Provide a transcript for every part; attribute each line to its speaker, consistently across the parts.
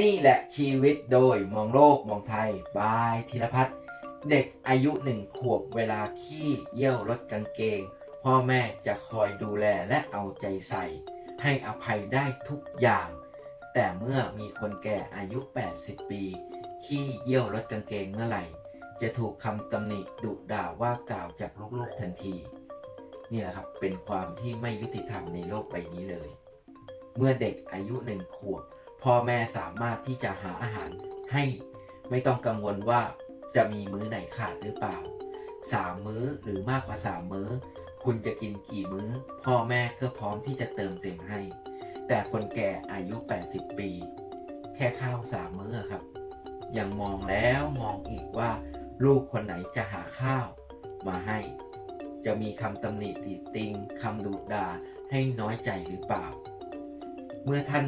Speaker 1: นี่แหละชีวิตโดยมองโลกมองไทย บายธีรพัฒน์เด็กอายุหนึ่งขวบเวลาขี้เยี่ยวรถกางเกง พ่อแม่จะคอยดูแลและเอาใจใส่ ให้อภัยได้ทุกอย่าง แต่เมื่อมีคนแก่อายุ 80 ปี ขี้เยี่ยวรถกางเกงเมื่อไหร่ จะถูกคำตำหนิดุด่าว่ากล่าวจากลูกๆทันที นี่แหละครับเป็นความที่ไม่ยุติธรรมในโลกใบนี้เลย เมื่อเด็กอายุหนึ่งขวบ พ่อแม่สามารถที่จะหาอาหารให้ไม่ต้องกังวลว่าจะมีมื้อไหนขาดหรือเปล่าสามมื้อหรือมากกว่าสามมื้อ คุณจะกินกี่มื้อ พ่อแม่ก็พร้อมที่จะเติมเต็มให้ แต่คนแก่อายุ 80 ปี แค่ข้าวสามมื้อครับ ยังมองแล้วมองอีกว่า ลูกคนไหนจะหาข้าวมาให้ จะมีคำตำหนิติติงคำดุด่าให้น้อยใจหรือเปล่า เมื่อท่าน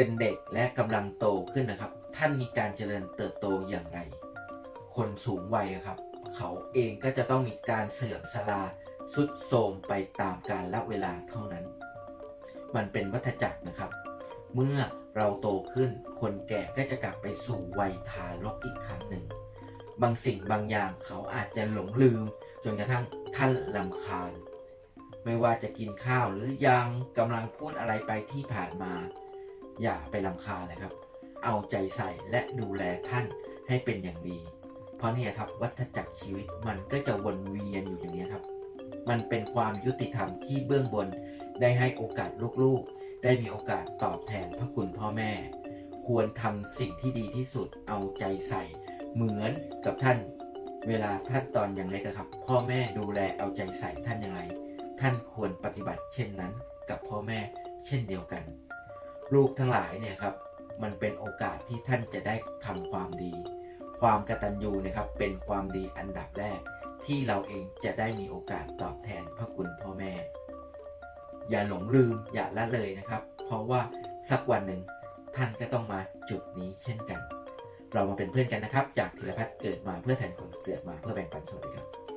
Speaker 1: เป็นเด็กและกำลังโตขึ้นนะครับ ท่านมีการเจริญเติบโตอย่างไร คนสูงวัยครับ เขาเองก็จะต้องมีการเสื่อมสลาสุดโทรมไปตามกาลและเวลาเท่านั้น มันเป็นวัฏจักรนะครับ เมื่อเราโตขึ้น คนแก่ก็จะกลับไปสู่วัยทารกอีกครั้งหนึ่ง บางสิ่งบางอย่างเขาอาจจะหลงลืม จนกระทั่งท่านลำคาญ ไม่ว่าจะกินข้าวหรือยังกำลังพูดอะไรไปที่ผ่านมา อย่าไปลำคาเลยครับ เอาใจใส่และดูแลท่านให้เป็นอย่างดี เพราะเนี่ยครับวัฏจักรชีวิตมันก็จะวนเวียนอยู่อย่างนี้ครับ มันเป็นความยุติธรรมที่เบื้องบนได้ให้โอกาสลูกๆ ได้มีโอกาสตอบแทนพระคุณพ่อแม่ ควรทำสิ่งที่ดีที่สุดเอาใจใส่ เหมือนกับท่านเวลาท่านตอนยังเล็กครับ พ่อแม่ดูแลเอาใจใส่ท่านอยังไงท่านควรปฏิบัติเช่นนั้นกับพ่อแม่เช่นเดียวกัน ลูกทั้งหลายเนี่ยครับมันเป็นโอกาสที่ท่านจะได้ทำความดี ความกตัญญูนะครับเป็นความดีอันดับแรก ที่เราเองจะได้มีโอกาสตอบแทนพระคุณพ่อแม่ อย่าหลงลืมอย่าละเลยนะครับ เพราะว่าสักวันหนึ่งท่านก็ต้องมาจุดนี้เช่นกัน เรามาเป็นเพื่อนกันนะครับ จากธีรพัฒน์เกิดมาเพื่อแทนคนเกิดมาเพื่อแบ่งปันสวัสดีครับ